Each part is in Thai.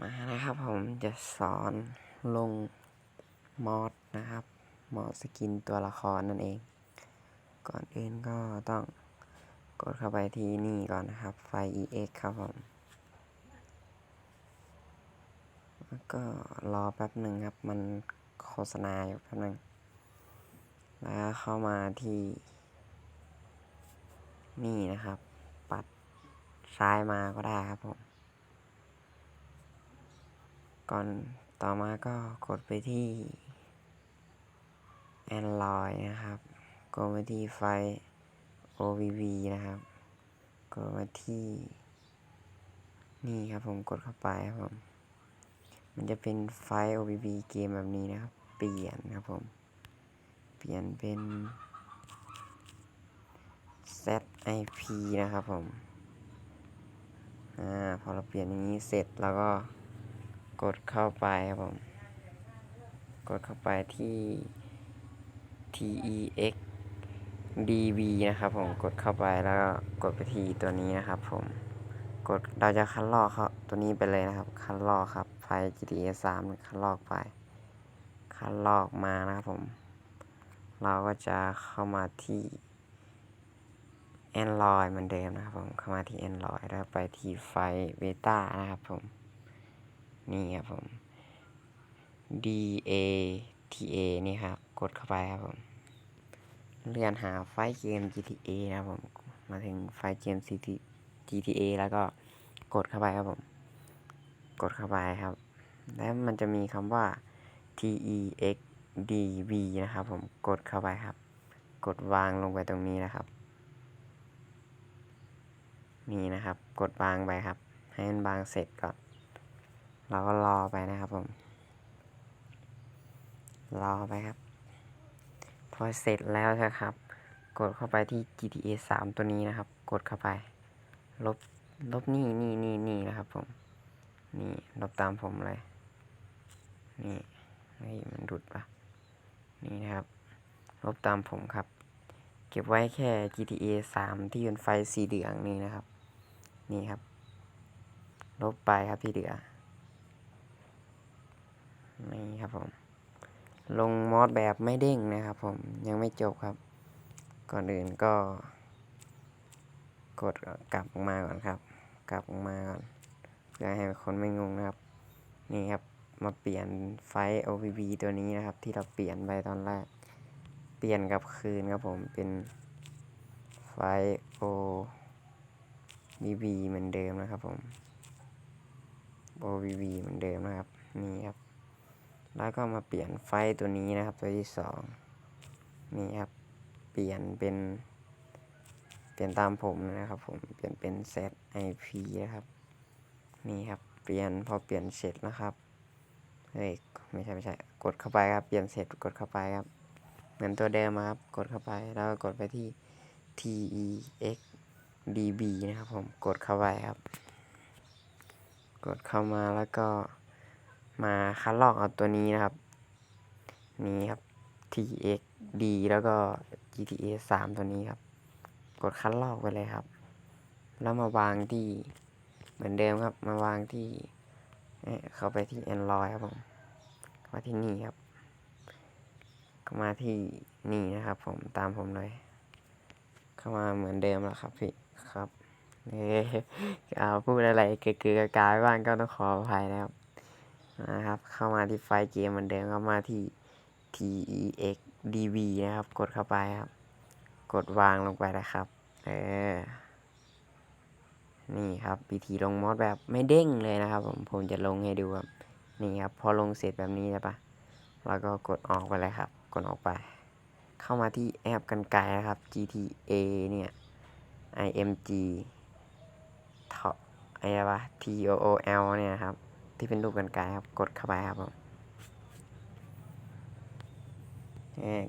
มานะครับผมจะสอนลงมอดนะครับมอดสกินตัวละครนั่นเอง ก่อนอื่นก็ต้องกดเข้าไปที่นี่ก่อนนะครับ ไฟ ex ครับผมแล้วก็รอแป๊บหนึ่งครับ มันโฆษณาอยู่แป๊บหนึ่งแล้วเข้ามาที่ นี่นะครับ ปัดซ้ายมาก็ได้ครับผม ก่อนต่อมาก็กดไปที่ Android นะครับ กดไปที่ไฟล์ OBB นะครับ กดมาที่ นี่ครับผมกดเข้าไปครับผม มันจะเป็นไฟล์ OBB เกมแบบนี้นะครับ เปลี่ยนครับผม เปลี่ยนเป็น ZIP นะครับผม อ่า พอเราเปลี่ยนอย่างนี้เสร็จแล้วก็ กดเข้าไปครับผม กดเข้าไปที่ tex db นะครับผมกดเข้าไปแล้วก็กดไปที่ตัวนี้นะครับผมกดเราจะคัดลอกเขาตัวนี้ไปเลยนะครับ คัดลอกครับไฟ GTA 3คัดลอกไป คัดลอกมานะครับผม เราก็จะเข้ามาที่ Android เหมือนเดิมนะครับผมเข้ามาที่ Android แล้วไปที่ไฟล์ Beta นะครับผม นี่ครับผม D A T A นี่ครับ กดเข้าไปครับผม เลื่อนหาไฟเกม GTA นะครับผม มาถึงไฟเกม GTA แล้วก็กดเข้าไปครับผม กดเข้าไปครับ แล้วมันจะมีคำว่า T E X D B นะครับผม กดเข้าไปครับ กดวางลงไปตรงนี้นะครับ นี่นะครับ กดวางไปครับ ให้มันวางเสร็จก่อน เราก็รอไปนะครับผม รอไปครับ พอเสร็จแล้วใช่ครับ กดเข้าไปที่ GTA 3 ตัวนี้นะครับ กดเข้าไป ลบ ลบนี่นี่นี่นี่นะครับผม นี่ลบตามผมเลย นี่นี่มันดุดปะนี่นะครับ ลบตามผมครับ เก็บไว้แค่ GTA 3 ที่เป็นไฟสีเหลืองนี่นะครับ นี่ครับ ลบไปครับที่เหลือ นี่ครับผม ลงมอดแบบไม่เด้งนะครับผมยังไม่จบครับ ก่อนอื่นก็ กดกลับมาก่อนครับ กลับมาก่อนเพื่อให้คนไม่งงนะครับ นี่ครับมาเปลี่ยนไฟล์ OBB ตัวนี้นะครับ ที่เราเปลี่ยนไปตอนแรก เปลี่ยนกับคืนครับผมเป็นไฟล์ OBB เหมือนเดิมนะครับผม OBB เหมือนเดิมนะครับ นี่ครับ แล้วก็มาเปลี่ยนไฟตัวนี้นะครับ ตัวที่สองนี่ครับเปลี่ยนเป็น เปลี่ยนตามผมนะครับผมเปลี่ยนเป็น ZIP นะครับ นี่ครับเปลี่ยนพอเปลี่ยนเสร็จนะครับเฮ้ยไม่ใช่ไม่ใช่กดเข้าไปครับเปลี่ยนเสร็จกดเข้าไปครับ เหมือนตัวเดิมครับกดเข้าไปแล้วก็กดไปที่ tex db นะครับผมกดเข้าไปครับ กดเข้ามาแล้วก็ มาคัดลอกเอาตัวนี้นะครับ นี้ครับ tx d แล้วก็ gta 3 ตัวนี้ครับ กดคัดลอกไปเลยครับ แล้วมาวางที่เหมือนเดิมครับ มาวางที่เข้าไปที่ Android ครับผมมาที่นี่ครับมาที่นี่นะครับ ผมตามผมเลย เข้ามาเหมือนเดิมแล้วครับพี่ครับเอ้เอาพูดอะไรเกือกกายบ้างก็ต้องขออภัยนะครับ นะครับ เข้ามาที่ไฟล์เกมเหมือนเดิมเข้ามาที่ tex db นะครับ กดเข้าไปครับ กดวางลงไปนะครับ เออ นี่ครับวิธีลงมอดแบบไม่เด้งเลยนะครับผม ผมจะลงให้ดูครับ นี่ครับ พอลงเสร็จแบบนี้ใช่ปะแล้วก็กดออกไปเลยครับ กดออกไป เข้ามาที่แอปกันไกลนะครับ GTA เนี่ย img ทออะไรวะ tool เนี่ยครับ ที่เป็นรูปกันไกครับ กดเข้าไปครับผม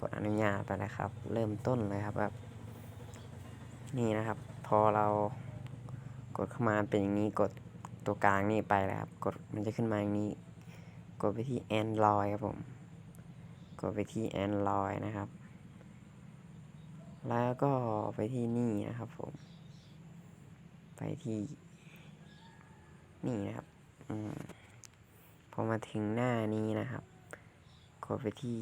กดอนุญาตไปนะครับ เริ่มต้นเลยครับแบบนี่นะครับ พอเรากดเข้ามาเป็นอย่างนี้กดตัวกลางนี่ไปแล้วครับ กดมันจะขึ้นมาอย่างนี้ กดไปที่ Android ครับผม กดไปที่ Android นะครับ แล้วก็ไปที่นี่นะครับผม ไปที่นี่นะครับ อืม พอมาถึงหน้านี้นะครับ กดไปที่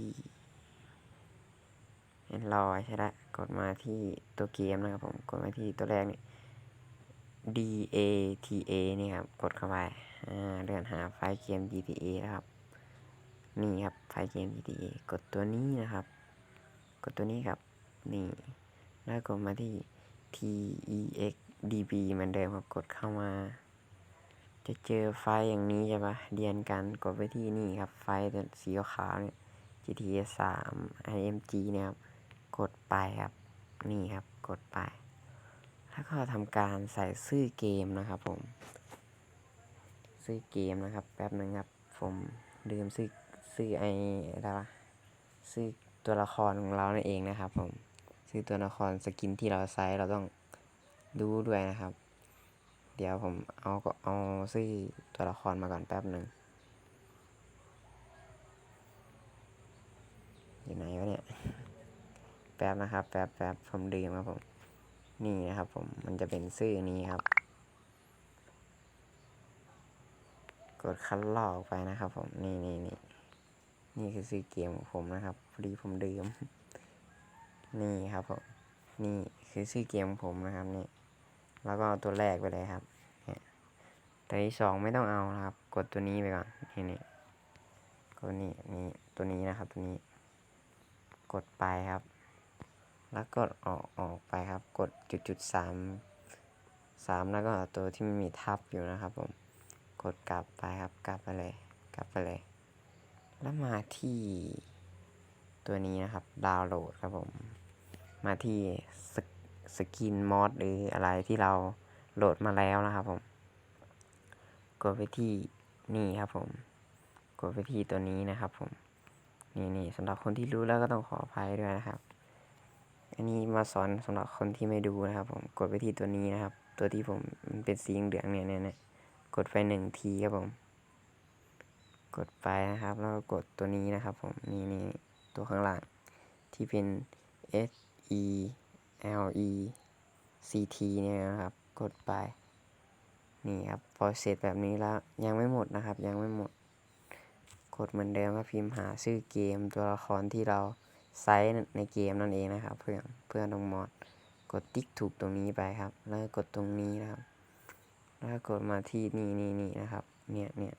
รอใช่ละกดมาที่ตัวเกมนะครับผมกดมาที่ตัวแรกนี่ D A T A นี่ครับ กดเข้าไปอ่าเลื่อนหาไฟล์เกม GTA นะครับ นี่ครับไฟล์เกม GTA กดตัวนี้นะครับ กดตัวนี้ครับ นี่ แล้วกดมาที่ T E X D B เหมือนเดิมครับ กดเข้ามา จะเจอไฟอย่างนี้ใช่ปะเรียนกันกดไปที่นี่ครับ ไฟตัวสีขาวเนี่ย GTA 3 IMG เนี่ยครับ กดไปครับ นี่ครับ กดไป แล้วก็ทำการใส่ชื่อเกมนะครับผม ชื่อเกมนะครับ แป๊บหนึ่งครับ ผมลืมชื่อชื่อไอ้อะไรวะชื่อตัวละครของเรานั่นเองนะครับผม ชื่อตัวละครสกินที่เราใช้เราต้องดูด้วยนะครับ เดี๋ยวผมเอาก็เอาชื่อตัวละครมาก่อนแป๊บหนึ่งอยู่ไหนวะเนี่ย แป๊บนะครับแป๊บแป๊บผมลืมครับผม นี่นะครับผมมันจะเป็นชื่อนี้ครับ กดคัดลอกไปนะครับ ผมนี่นี่นี่นี่คือชื่อเกมของผมนะครับพอดีผมลืมนี่ครับผมนี่คือชื่อเกมของผมนะครับนี่ แล้วก็เอาตัวแรกไปเลยครับเนี่ยตัวที่สองไม่ต้องเอาครับ กดตัวนี้ไปก่อนนี่นี่กดนี่นี่ตัวนี้นะครับ ตัวนี้ กดไปครับ แล้วกดออกออกไปครับ กดจุดจุดสามสามแล้วก็ตัวที่มันมีทับอยู่นะครับ ผม กดกลับไปครับ กลับไปเลย กลับไปเลย แล้วมาที่ตัวนี้นะครับ ดาวน์โหลดครับผม มาที่สก สกินมอดหรืออะไรที่เราโหลดมาแล้วนะครับผม กดไปที่นี่ครับผม กดไปที่ตัวนี้นะครับผม นี่นี่สำหรับคนที่รู้แล้วก็ต้องขออภัยด้วยนะครับ อันนี้มาสอนสำหรับคนที่ไม่ดูนะครับ ผม กดไปที่ตัวนี้นะครับ ตัวที่ผมมันเป็นสีเหลืองเนี่ยเนี่ยเนี่ยกดไปหนึ่งทีครับผม กดไปนะครับ แล้วก็กดตัวนี้นะครับ ผม นี่นี่ตัวข้างหล่างที่เป็น S E L E C T เนี่ยนะครับ กดไป นี่ครับ พอเสร็จแบบนี้แล้ว ยังไม่หมดนะครับ ยังไม่หมด กดเหมือนเดิมก็พิมพ์หาชื่อเกมตัวละครที่เราไซส์ในเกมนั่นเองนะครับ เพื่อนเพื่อนลงมอด กดติ๊กถูกตรงนี้ไปครับ แล้วกดตรงนี้นะครับ แล้วก็กดมาที่นี่นี่นี่นะครับ เนี่ยเนี่ย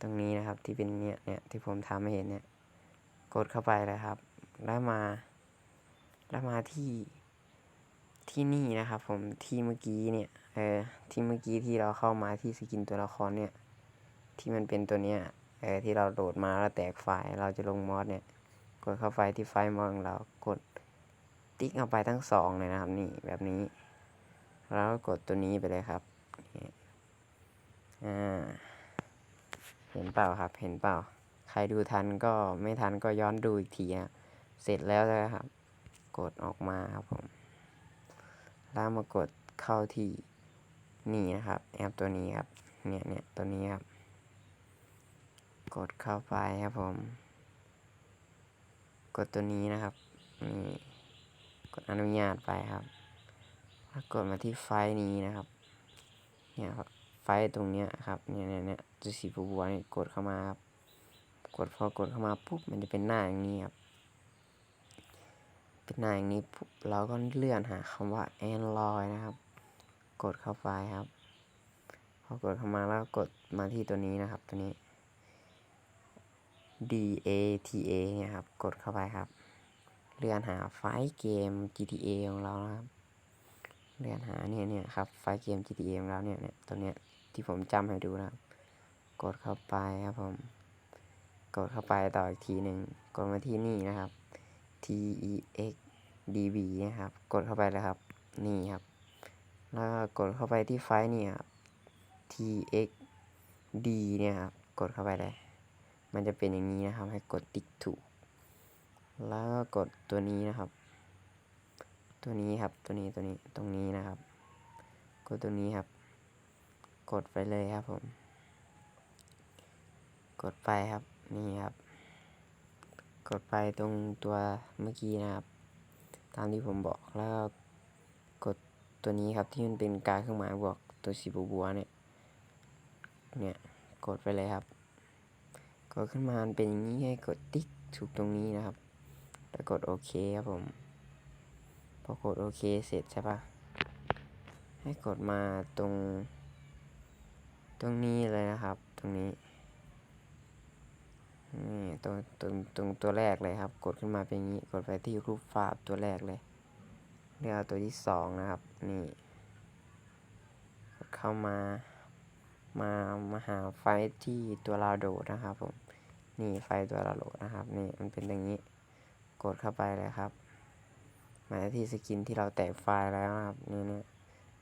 ตรงนี้นะครับที่เป็นเนี่ยเนี่ยที่ผมทำให้เห็นเนี่ย กดเข้าไปเลยครับ แล้วมา แล้วมาที่ ที่นี่นะครับผมที่เมื่อกี้เนี่ยเออที่เมื่อกี้ที่เราเข้ามาที่สกินตัวละครเนี่ย ที่มันเป็นตัวเนี้ยเออที่เราโหลดมาแล้วแตกไฟล์ เราจะลงมอดเนี่ย กดเข้าไปที่ไฟล์มอดของเรากดติ๊กเข้าไปทั้งสองเลยนะครับนี่แบบนี้ แล้วกดตัวนี้ไปเลยครับนี่อ่าเห็นเปล่าครับ เห็นเปล่า ใครดูทันก็ไม่ทันก็ย้อนดูอีกทีนะเสร็จแล้วนะครับ กดออกมาครับผม แล้วมากดเข้าที่นี่นะครับแอปตัวนี้ครับเนี่ยเนี่ยตัวนี้ครับ กดเข้าไปครับผม กดตัวนี้นะครับนี่กดอนุญาตไปครับแล้วกดมาที่ไฟล์นี้นะครับ เนี่ยครับไฟล์ตรงเนี้ยครับเนี่ยเนี่ยเนี่ยตัวสีบัวๆเนี่ยกดเข้ามาครับ กดพอกดเข้ามาปุ๊บมันจะเป็นหน้าอย่างนี้ครับ เป็นหน้าอย่างนี้เราก็เลื่อนหาคำว่า Android นะครับ กดเข้าไปครับ พอกดเข้ามาแล้วกดมาที่ตัวนี้นะครับ ตัวนี้ D A T A เนี่ยครับ กดเข้าไปครับ เลื่อนหาไฟล์เกม GTA ของเรานะครับ เลื่อนหาเนี่ยเนี่ยครับ ไฟล์เกม GTA ของเราเนี่ยเนี่ยตัวเนี้ยที่ผมจำให้ดูนะครับ กดเข้าไปครับผม กดเข้าไปต่ออีกทีหนึ่ง กดมาที่นี่นะครับ T E X D B นะครับ กดเข้าไปเลยครับ นี่ครับ แล้วก็กดเข้าไปที่ไฟล์นี่ครับ T X D เนี่ยครับ กดเข้าไปเลย มันจะเป็นอย่างนี้นะครับ ให้กดติ๊กถูก แล้วก็กดตัวนี้นะครับ ตัวนี้ครับ ตัวนี้ ตัวนี้ ตรงนี้นะครับ กดตัวนี้ครับ กดไปเลยครับผม กดไปครับ นี่ครับ กดไปตรงตัวเมื่อกี้นะครับ ตามที่ผมบอกแล้วกดตัวนี้ครับที่มันเป็นการเครื่องหมายบวกตัวสีบัวเนี่ยเนี่ยกดไปเลยครับ กดขึ้นมาเป็นอย่างนี้ให้กดติ๊กถูกตรงนี้นะครับแล้วกดโอเคครับผม พอกดโอเคเสร็จใช่ปะให้กดมาตรง ตรงนี้เลยนะครับ ตรงนี้ นี่ตรงตรงตรงตัวแรกเลยครับ กดขึ้นมาเป็นอย่างนี้กดไปที่รูปภาพตัวแรกเลยเลือกตัวที่สองนะครับ นี่กดเข้ามา มามาหาไฟที่ตัวเราโดดนะครับผมนี่ไฟตัวเราโหลดนะครับ นี่มันเป็นอย่างนี้ กดเข้าไปเลยครับมาที่สกินที่เราแตกไฟล์แล้วนะครับนี่เนี่ย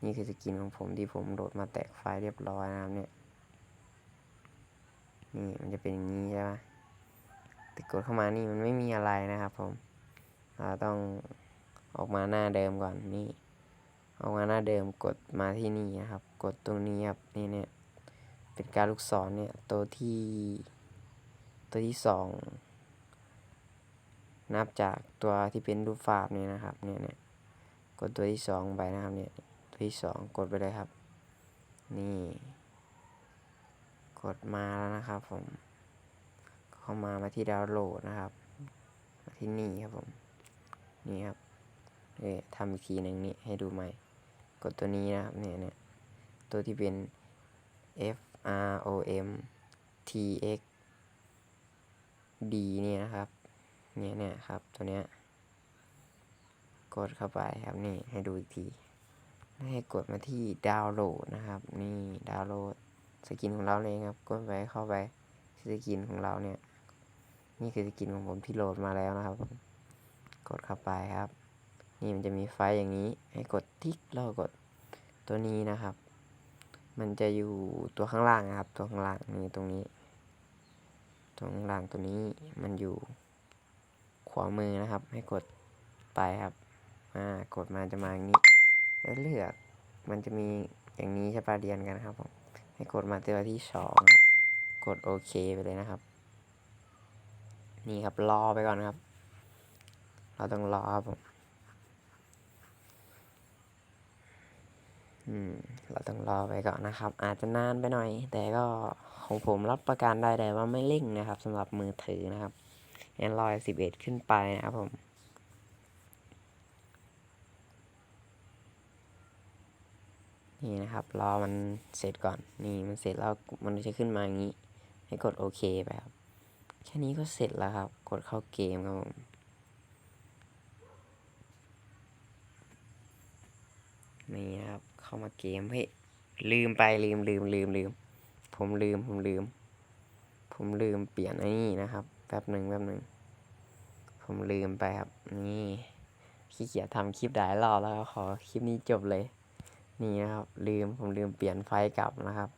นี่คือสกินของผมที่ผมโหลดมาแตกไฟล์เรียบร้อยนะครับเนี่ยนี่มันจะเป็นอย่างนี้ใช่ไหม แต่กดเข้ามานี่มันไม่มีอะไรนะครับ ผมเราต้องออกมาหน้าเดิมก่อนนี่ ออกมาหน้าเดิมกดมาที่นี่นะครับ กดตรงนี้ครับนี่เนี่ยเป็นการลูกศรเนี่ยตัวที่ตัวที่สองนับจากตัวที่เป็นรูปภาพนี่นะครับเนี่ยเนี่ยกดตัวที่สองไปนะครับเนี่ยตัวที่สองกดไปเลยครับ นี่ กดมาแล้วนะครับผม เข้ามามาที่ดาวน์โหลดนะครับ มาที่นี่ครับผม นี่ครับเอ่ทำอีกทีหนึ่งนี่ให้ดูใหม่ กดตัวนี้นะครับเนี่ยเนี่ยตัวที่เป็น F R O M T X D เนี่ยนะครับ เนี่ยเนี่ยครับตัวเนี้ย กดเข้าไปครับนี่ให้ดูอีกที ให้กดมาที่ดาวน์โหลดนะครับ นี่ดาวน์โหลดสกินของเราเลยครับ กดไปเข้าไปสกินของเราเนี่ย นี่คือสกินของผมที่โหลดมาแล้วนะครับผมกดเข้าไปครับ นี่มันจะมีไฟอย่างนี้ ให้กดทิกแล้วกดตัวนี้นะครับ มันจะอยู่ตัวข้างล่างนะครับ ตัวข้างล่างนี่ตรงนี้ ตรงข้างล่างตัวนี้มันอยู่ ขวามือนะครับ ให้กดไปครับอ่ากดมาจะมาอย่างนี้แล้วเลือกมันจะมีอย่างนี้ใช่ปะเรียนกันครับผมให้กดมาตัวที่สองกดโอเคไปเลยนะครับ นี่ครับรอไปก่อนครับ เราต้องรอครับผมอืมเราต้องรอไปก่อนนะครับ อาจจะนานไปหน่อย แต่ก็ของผมรับประกันได้เลยว่าไม่เร่งนะครับสำหรับมือถือนะครับ Android 11 ขึ้นไปนะครับผมนี่นะครับรอมันเสร็จก่อน นี่มันเสร็จแล้วมันจะขึ้นมาอย่างนี้ ให้กดโอเคไปครับ แค่นี้ก็เสร็จแล้วครับ กดเข้าเกมครับผมนี่ครับ เข้ามาเกมเฮ้ยลืมไปลืมลืมลืมลืม ผมลืมผมลืม ผมลืมเปลี่ยนไอ้นี่นะครับแป๊บหนึ่งแป๊บหนึ่งผมลืมไปครับนี่ขี้เกียจทำคลิปหลายรอบแล้วขอคลิปนี้จบเลย นี่นะครับ ลืมผมลืมเปลี่ยนไฟกลับนะครับ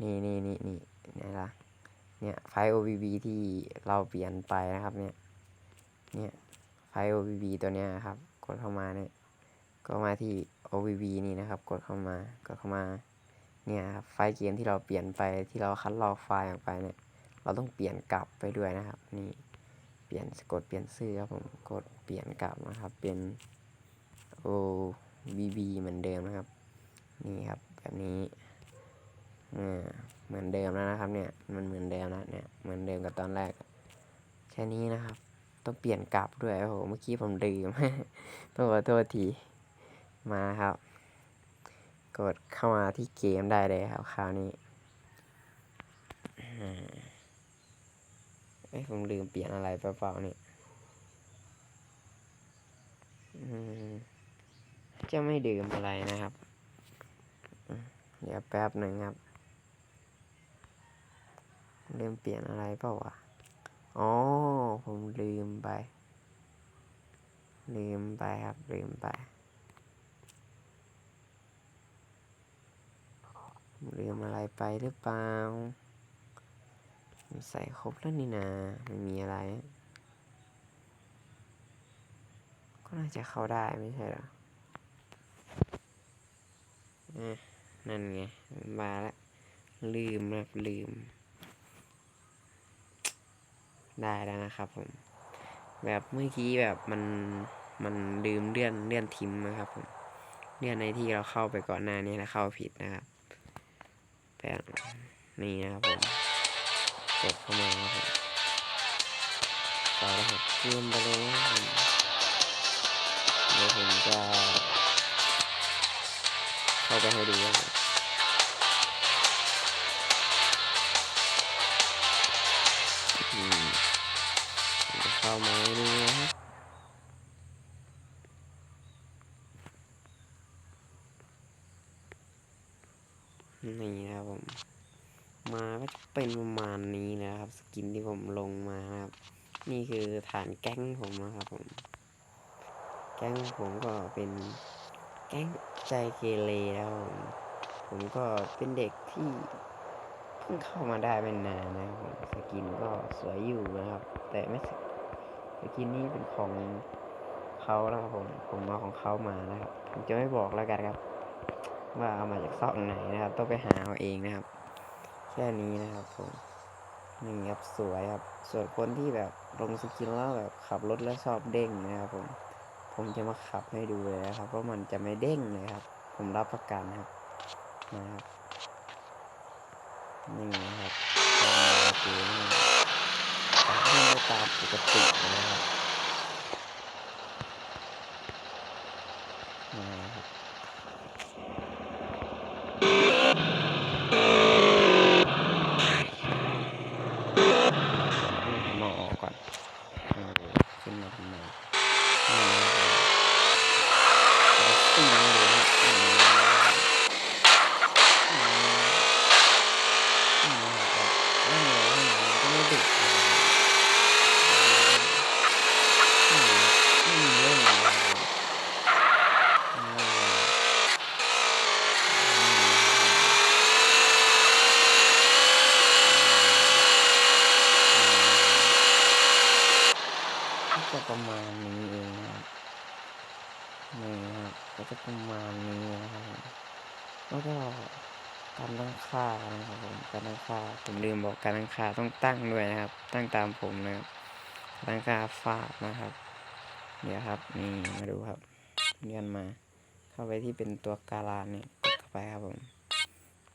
นี่นี่นี่นี่นี่ละ เนี่ยไฟล์ OBB ที่เราเปลี่ยนไปนะครับเนี่ย เนี่ยไฟล์ OBB ตัวเนี้ยครับ กดเข้ามาเนี่ย ก็มาที่ OBB นี่นะครับ กดเข้ามา กดเข้ามา เนี่ยครับไฟล์เกมที่เราเปลี่ยนไปที่เราคัดลอกไฟล์ออกไปเนี่ย เราต้องเปลี่ยนกลับไปด้วยนะครับ นี่ เปลี่ยนกดเปลี่ยนชื่อครับผม กดเปลี่ยนกลับนะครับ เป็น OBB เหมือนเดิมนะครับ นี่ครับ แบบนี้ เหมือนเดิมแล้วนะครับเนี่ย มันเหมือนเดิมแล้วเนี่ย เหมือนเดิมกับตอนแรก แค่นี้นะครับ ต้องเปลี่ยนกลับด้วย โอ้โห เมื่อกี้ผมลืม ต้องขอโทษที มาครับ กดเข้ามาที่เกมได้เลยครับคราวนี้เอ้ยผมลืมเปลี่ยนอะไรเปล่าๆเนี่ยจะไม่ดื่มอะไรนะครับ เดี๋ยวแป๊บหนึ่งครับ ลืมเปลี่ยนอะไรเปล่าวะ อ๋อ ผมลืมไป ลืมไปครับ ลืมไป ลืมอะไรไปหรือเปล่า ใส่ครบแล้วนี่นา ไม่มีอะไร ก็น่าจะเข้าได้ไม่ใช่หรอนั่นไง มาแล้วลืมนะลืม ได้แล้วนะครับผม แบบเมื่อกี้แบบมันมันลืมเลื่อนเลื่อนทิมนะครับผมเลื่อนในที่เราเข้าไปก่อนหน้านี้แล้วเข้าผิดนะครับแบบนี้นะครับผมกดเข้ามาครับผมต่อรหัสเกมไปเลยนะครับผมเดี๋ยวผมจะเข้าไปให้ดูครับ นี่นะครับผม มาก็จะเป็นประมาณนี้นะครับ สกินที่ผมลงมานะครับ นี่คือฐานแก๊งผมนะครับผม แก๊งผมก็เป็นแก๊งใจเกเรแล้วผมผมก็เป็นเด็กที่เพิ่งเข้ามาได้ไม่นานนะครับผมสกินก็สวยอยู่นะครับ แต่ไม่สสกินนี้เป็นของเขานะครับผมผมเอาของเขามานะครับ ผมจะไม่บอกแล้วกันครับ ว่าเอามาจากซอกไหนนะครับ ต้องไปหาเอาเองนะครับ แค่นี้นะครับผมนี่ครับสวยครับ ส่วนคนที่แบบลงสกินแล้วแบบขับรถแล้วชอบเด้งนะครับผมผมจะมาขับให้ดูเลยนะครับว่ามันจะไม่เด้งเลยครับ ผมรับประกันครับนะครับนี่นะครับตามมาดูนี่ขับตามปกตินะครับผมเอาออกก่อนเออขึ้นมาทำไมนี่นะครับแล้วขึ้นมาดูนะอืมอืมอืมนะครับเล่นเลยให้มันก็ไม่ดุนะครับอืมอืมเล่นนะครับอืมอืมก็จะประมาณนี้เองนะครับนี่นะครับก็จะประมาณนี้นะครับผมแล้วก็การตั้งค่านะครับผมการตั้งค่าผม ลืมบอกการตั้งค่าต้องตั้งด้วยนะครับ ตั้งตามผมนะครับตั้งค่าฟาดนะครับ เดี๋ยวครับนี่มาดูครับเลื่อนมา เข้าไปที่เป็นตัวการาเนี่ยกดเข้าไปครับผม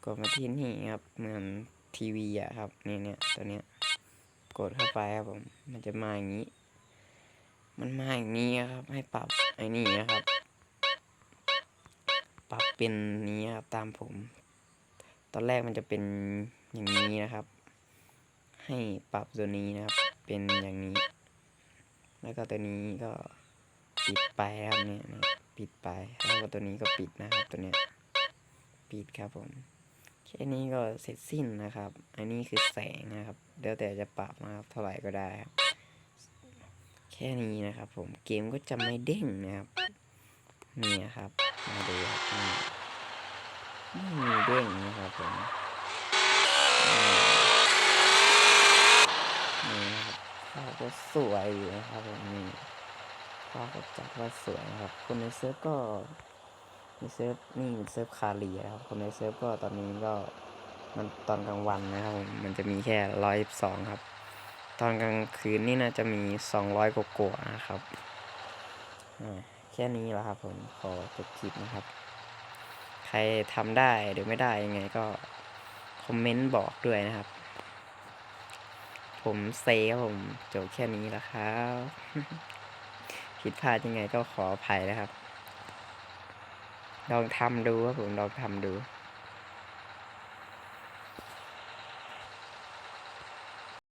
กดมาที่นี่ครับเหมือนทีวีอะครับนี่เนี่ยตัวเนี้ยกดเข้าไปครับผมมันจะมาอย่างนี้ มันมาอย่างนี้ครับ ให้ปรับไอ้นี่นะครับ ปรับเป็นนี้ครับตามผม ตอนแรกมันจะเป็น อย่างนี้นะครับ ให้ปรับตัวนี้นะครับ เป็นอย่างนี้ แล้วก็ตัวนี้ก็ปิดไปครับเนี่ยปิดไปแล้วก็ตัวนี้ก็ปิดนะครับตัวเนี้ยปิดครับผมแค่นี้ก็เสร็จสิ้นนะครับ อันนี้คือแสงนะครับเดี๋ยวแต่จะปรับนะครับเท่าไหร่ก็ได้ครับแค่นี้นะครับ ผมเกมก็จะไม่เด้งนะครับนี่นะครับมาดูครับนี่ไม่มีเด้งนะครับผม นี่ครับภาพก็สวยอยู่นะครับผมนี่ภาพก็จัดว่าสวยนะครับ คนในเซิร์ฟก็ในเซิร์ฟนี่เป็นเซิร์ฟคาเรียครับ คนในเซิร์ฟก็ตอนนี้ก็มันตอนกลางวันนะครับผมมันจะมีแค่ร้อยสองครับ ตอนกลางคืนนี่น่าจะมีสองร้อยกว่านะครับแค่นี้แหละครับผมขอจบคลิปนะครับ ใครทำได้หรือไม่ได้ยังไงก็ คอมเมนต์บอกด้วยนะครับ ผมเซครับผมจบแค่นี้แล้วครับผิดพลาดยังไงก็ขออภัยนะครับ ลองทำดูครับผมลองทำดู